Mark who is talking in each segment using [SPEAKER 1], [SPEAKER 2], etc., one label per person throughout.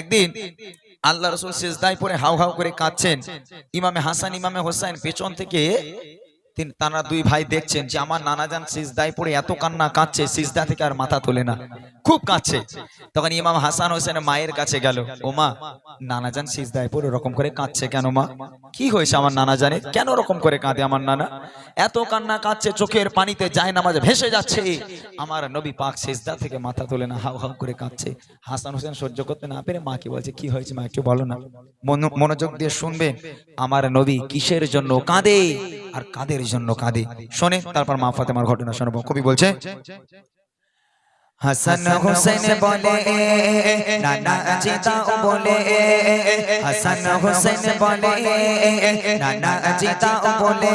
[SPEAKER 1] একদিন আল্লাহ রসুল শেষদায় পরে হাউ হাউ করে কাঁদছেন। ইমামে হাসান, ইমামে হোসেন পেছন থেকে তিনি তারা দুই ভাই দেখছেন যে আমার নানাজান সিজদায় পড়ে এত কান্না কাঁদছে, সিজদা থেকে আর মাথা তোলে না। খুব কাঁদছে তখন ইমাম হাসান হোসেন মায়ের কাছে গেল, ও মা নানা যান সিজদায় পড়ে ওরকম করে কাঁদছে কেন মা? কি হয়েছে আমার নানা জানে কেন ওরকম করে কাঁদে আমার নানা? এত কান্না কাঁদছে, চোখের পানিতে যায় নামাজ ভেসে যাচ্ছে। আমার নবী পাক সিজদা থেকে মাথা তোলে না, হাউ হাউ করে কাঁদছে। হাসান হোসেন সহ্য করতে না পেরে মাকে বলছে, কি হয়েছে মা, একটু বলো না। মনোযোগ দিয়ে শুনবেন, আমার নবী কিসের জন্য কাঁদে আর কাদের জন্য কাঁদে? শোনে তারপর মা ফাতেমার ঘটনা শোনাবো। কবি বলছে হাসান হোসেন বলে নানা জিতাও বলে হাসান হোসেন বলে নানা জিতাও বলে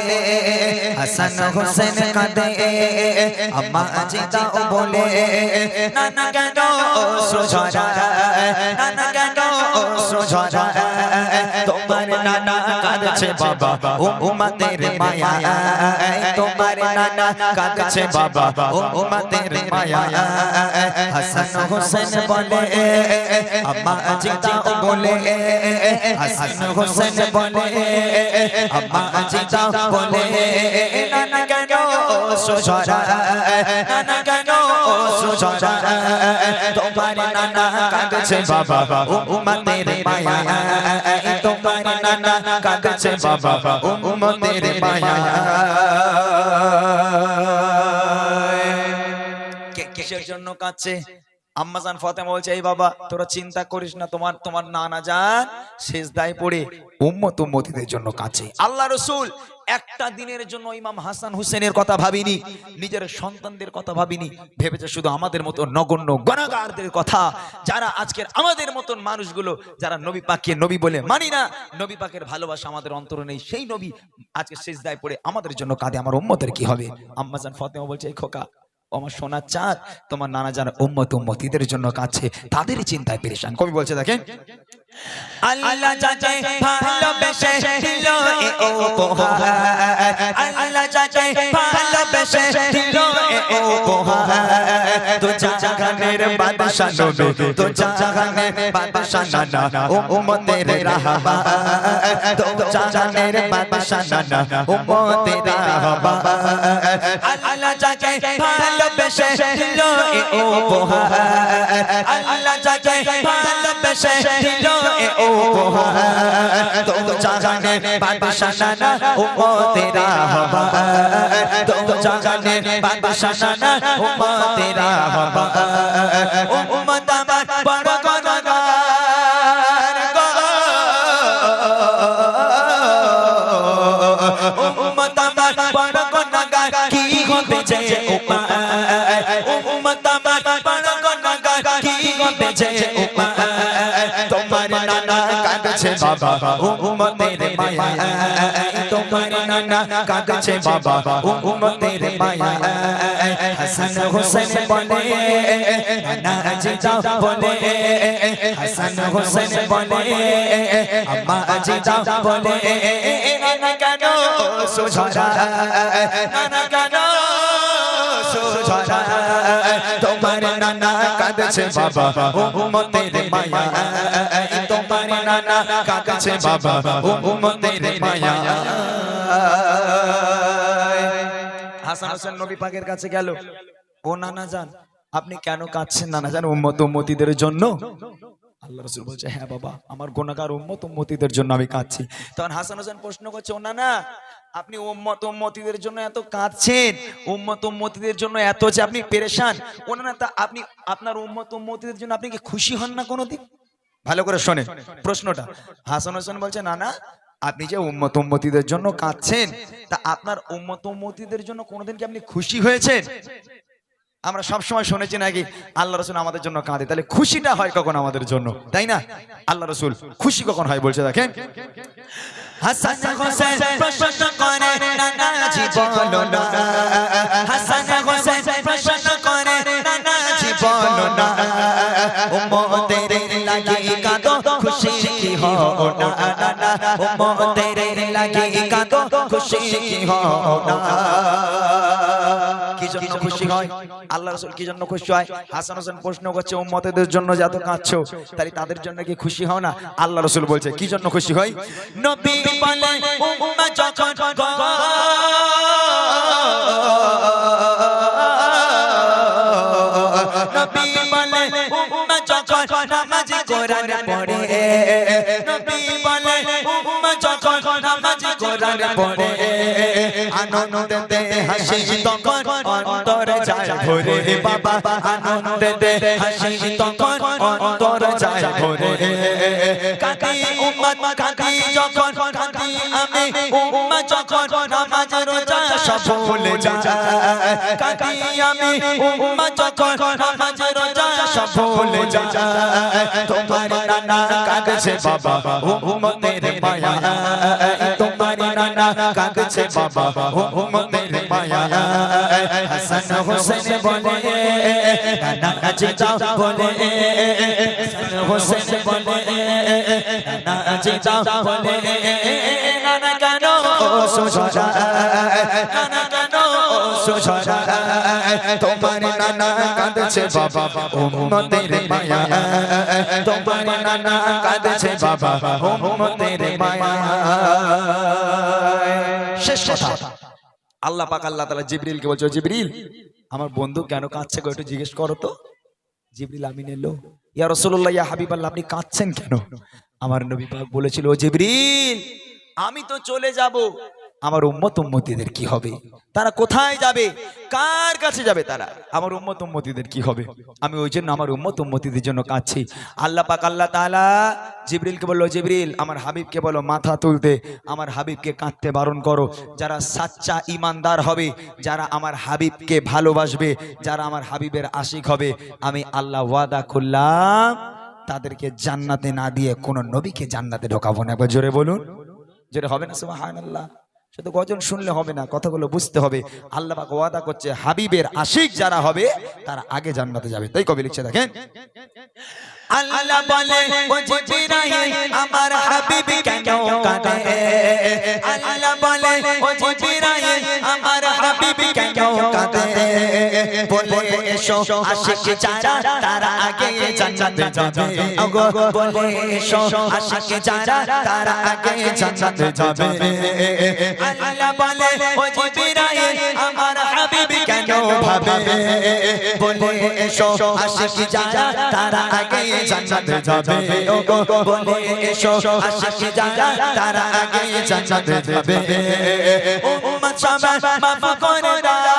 [SPEAKER 1] হাসান হোসেন কাঁদে আম্মা জিতাও বলে নানা কেন সুঝরা নানা কাঁদছে বাবা। ও উম্মতের মায়া। তোমার নানা কাঁদছে বাবা। ও উম্মতের মায়া। হাসান হোসেন বলে আম্মা জিতাও বলে হাসান হোসেন বলে আম্মা জিতাও বলে নানা সুঝরা নানা কিসের জন্য কাঁদছে আম্মাজান ফাতেমা বলছে, এই বাবা, তোরা চিন্তা করিস না, তোমার তোমার নানা যান শেষদায় পড়ে উম্মত উম্মতিদের জন্য কাঁদছে আল্লাহ রসুল একটা দিনের জন্য ইমাম হাসান হুসেনের কথা ভাবিনি, নিজের সন্তানদের কথা ভাবিনি, ভেবেছে শুধু আমাদের মতো নগণ্য গণাগারদের কথা, যারা আজকের আমাদের মতন মানুষগুলো, যারা নবী পাককে নবী বলে মানি না, নবী পাকের ভালোবাসা আমাদের অন্তরে নেই, সেই নবী আজকে শেষ শেষদায় পড়ে আমাদের জন্য কাঁদে, আমার উম্মতের কি হবে? আম্মাজান ফাতেমা বলছে খোকা আমার সোনার চাঁদ, তোমার নানা যারা উম্মত উম্মতিদের জন্য কাছে, তাদেরই চিন্তায় পেরেশান। কবি বলছে দেখেন, আল্লাহ যাকে ভালোবেসে দিল এ উপহার। আল্লাহ যাকে ভালোবেসে দিল এ উপহার। তো জাহানের বাদশা নবী তো জাহানের বাদশা নানা উম্মতের রাহবা তো জাহানের বাদশা নানা উম্মতের রাহবা ভালোবেসে দিল এ উপহার। আল্লাহ যাকে ভালোবেসে দিল এ উপহার। তো জাগানে বাদশা নানা উম্মতের রাহবা তো জাগানে বাদশা নানা উম্মতের রাহবা কাঁদছে বাবা উম্মতের মায়া তোমার নানা কাঁদছে বাবা উম্মতের মায়া হাসান হোসেন বলে নানা জিতা বলে হাসান হোসেন বলে আম্মা জিতা বলে নানা কেন সুঝরা নানা কেন সুঝরা তোমার নানা কাঁদছে বাবা উম্মতের মায়া নানা, কাঁদছে বাবা উম্মতের মায়া। হাসান হোসেন নবী পাকের কাছে গেল। ও নানা যান আপনি কেন কাঁদছেন নানা যান উম্মত, উম্মতিদের জন্য? আল্লাহ রসুল বলছে হ্যাঁ বাবা, আমার গোনাগার উম্মত, উম্মতিদের জন্য আমি কাঁদছি। তখন হাসান হোসেন প্রশ্ন করছে, ও নানা, আপনি উম্মত, উম্মতিদের জন্য এত কাঁদছেন? উম্মত, উম্মতিদের জন্য এত যে আপনি পেরেশান। ও নানা, তা আপনি, আপনার উম্মত, উম্মতিদের জন্য আপনি কি খুশি হন না কোনোদিন? ভালো করে শোনেন, প্রশ্নটা। হাসান হোসেন বলছে, না না, আপনি যে উম্মত উম্মতিদের জন্য কাঁদছেন, তা আপনার উম্মত উম্মতিদের জন্য কোনোদিন কি আপনি খুশি হয়েছেন? আমরা সব সময় শুনেছি নাকি, আল্লাহ রসুল আমাদের জন্য কাঁদে। তাহলে খুশিটা হয় কখন আমাদের জন্য, তাই না? আল্লাহ রসুল খুশি কখন হয় বলছে দেখেন। হাসান হোসেন কি জন্য খুশি হয় আল্লাহ রসুল কি জন্য খুশি হয়? হাসান হোসেন প্রশ্ন করছে, উম্মতেদের জন্য যত কাঁদছো তাই তাদের জন্য কি খুশি হও না? আল্লাহ রসুল বলছে, কি জন্য খুশি হয় নবী বলে উম্মা যখন নবী বলে উম্মা যখন নামাজ কোরআন পড়ে নামাজ কোরআন পড়ে, আনন্দে হাসি তখন অন্তর যায় ভরে। বাবা, আনন্দে হাসি তখন অন্তর যায় ভরে। কাঁদি উম্মত, কাঁদি, যখন কাঁদি আমি যখন নামাজ রোজা সব ভুলে যায় কাঁদি আমি উম্মা যখন নামাজ রোজা সব ভুলে যায় তোমার নানা কাঁদছে বাবা উম্মতের মায়া তোমার নানা কাঁদছে বাবা উম্মতের মায়া হাসান হোসেন বলে নানা কাজিতা বলে হাসান হোসেন বলে নানা কাজিতা বলে নানা নানা কাঁদছে বাবা। মায়া। নানা কাঁদছে বাবা। মায়া। আল্লাহ পাক আল্লাহ তাআলা জিবরিলকে বলছে, "ও জিবরিল। আমার বন্ধু কেন কাঁদছে একটু জিজ্ঞেস করো তো জিবরিল আমিন এলো ইয়া রাসূলুল্লাহ ইয়া হাবিবাল্লাহ আপনি কাঁদছেন কেন? আমার নবী পাক বলেছিল, ও জিবরিল। আমি তো চলে যাব। আমার উম্মত উম্মতিদের কি হবে? তারা কোথায় যাবে? কার কাছে যাবে তারা? আমার উম্মত উম্মতিদের কি হবে? আমি ওই জন্য আমার উম্মত উম্মতিদের জন্য কাঁদছি। আল্লাহ পাক, আল্লাহ তাআলা জিবরিলকে বলল, জিবরিল, আমার হাবিবকে বলো, মাথা তুলতে। আমার হাবিবকে কাঁদতে বারণ করো। যারা সাচ্চা ইমানদার হবে, যারা আমার হাবিবকে ভালোবাসবে, যারা আমার হাবিবের আশিক হবে, আমি আল্লাহ ওয়াদা করলাম, তাদেরকে জান্নাতে না দিয়ে কোন নবীকে জান্নাতে ঢোকাবো না। একবার জোরে বলুন। জোরে হবে না, সুবহানাল্লাহ। শুধু গজন শুনলে হবে না, কথাগুলো বুঝতে হবে। আল্লাহ ওয়াদা করছে, হাবিবের আশিক যারা হবে, তারা আগে জান্নাতে যাবে। তাই কবি লিখছে, দেখেন। আল্লাহ বলে হাবিব বলে এসো, আশিক যারা, তারা আগে জান্নাতে যাবে। ওগো, বলে এসো, আশিক যারা, তারা আগে জান্নাতে যাবে। আল্লাহ বলে, ও জিবরাইল, আমার হাবিব কেন ভাবে? বলে এসো, আশিক যারা, তারা আগে জান্নাতে যাবে। ওগো, বলে এসো, আশিক যারা, তারা আগে জান্নাতে যাবে। উম্মত সবাই মাফ করে দাও।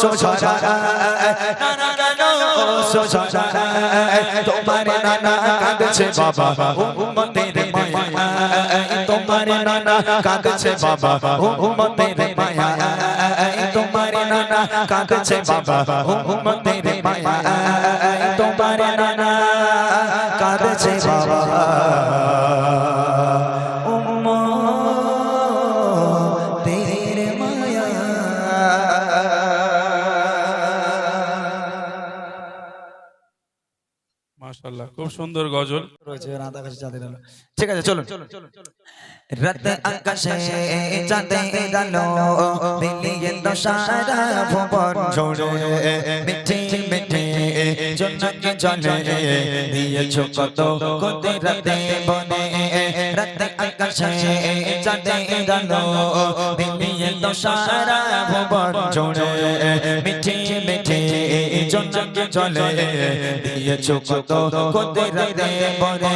[SPEAKER 1] সোজা নানা কেন সোজা তোমার নানা কাঁদছে বাবা উম্মতের মায়া তোমার নানা কাঁদছে বাবা উম্মতের মায়া তোমার নানা কাঁদছে বাবা উম্মতের মায়া তোমার নানা কাঁদছে বাবা
[SPEAKER 2] মাশাআল্লাহ খুব সুন্দর গজল।
[SPEAKER 1] রয়েছে রাধা কাছে চাঁদের আলো। ঠিক আছে চলুন। রাত আকাশে চাঁদের আলো মিলিয়ে দশারা ভুবন জোড়ে। মিঠে মিঠে জনকে জলে দিয়েছ কত কোতে রাতে বনে। রাত আকাশে চাঁদের আলো মিলিয়ে দশারা ভুবন জোড়ে। মিঠে মিঠে জন্য চলে দিয়েছ কত কোদের পরে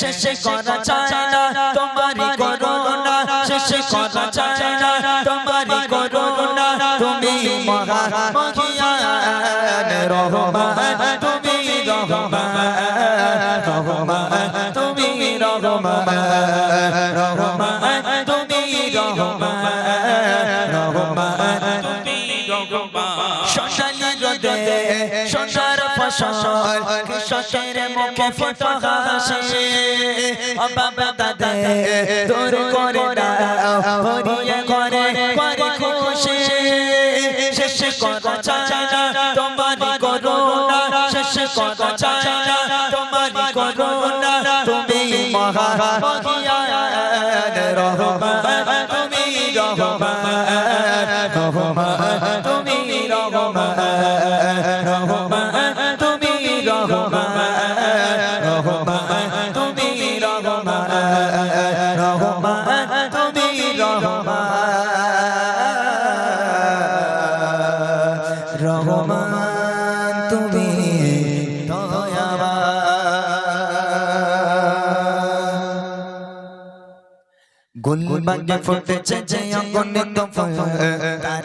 [SPEAKER 1] শেষে করা চায় না তোমারই করোনা শেষে করা চায় না তোমারই করোনা তুমি মহা মহিয়ান রহমান তুমি রহমান রহমান। তুমি রহমান
[SPEAKER 2] রহমান।
[SPEAKER 1] তুমি রহমান রহমান। তুমি রহমান। শশালী রোদে সোনার ফসল কৃষকের মুখে ফোটা হাসে। ও বাবা দাদা তোর করে দাও, ভরিয়ে ঘরে, করে খুশি। শেষ করা চায় না তোমারি করুণা। শেষ করা চায় না তোমারি করুণা। তুমি মহা রহমান। গুলবাগে ফুটেছে যে অগণিত তার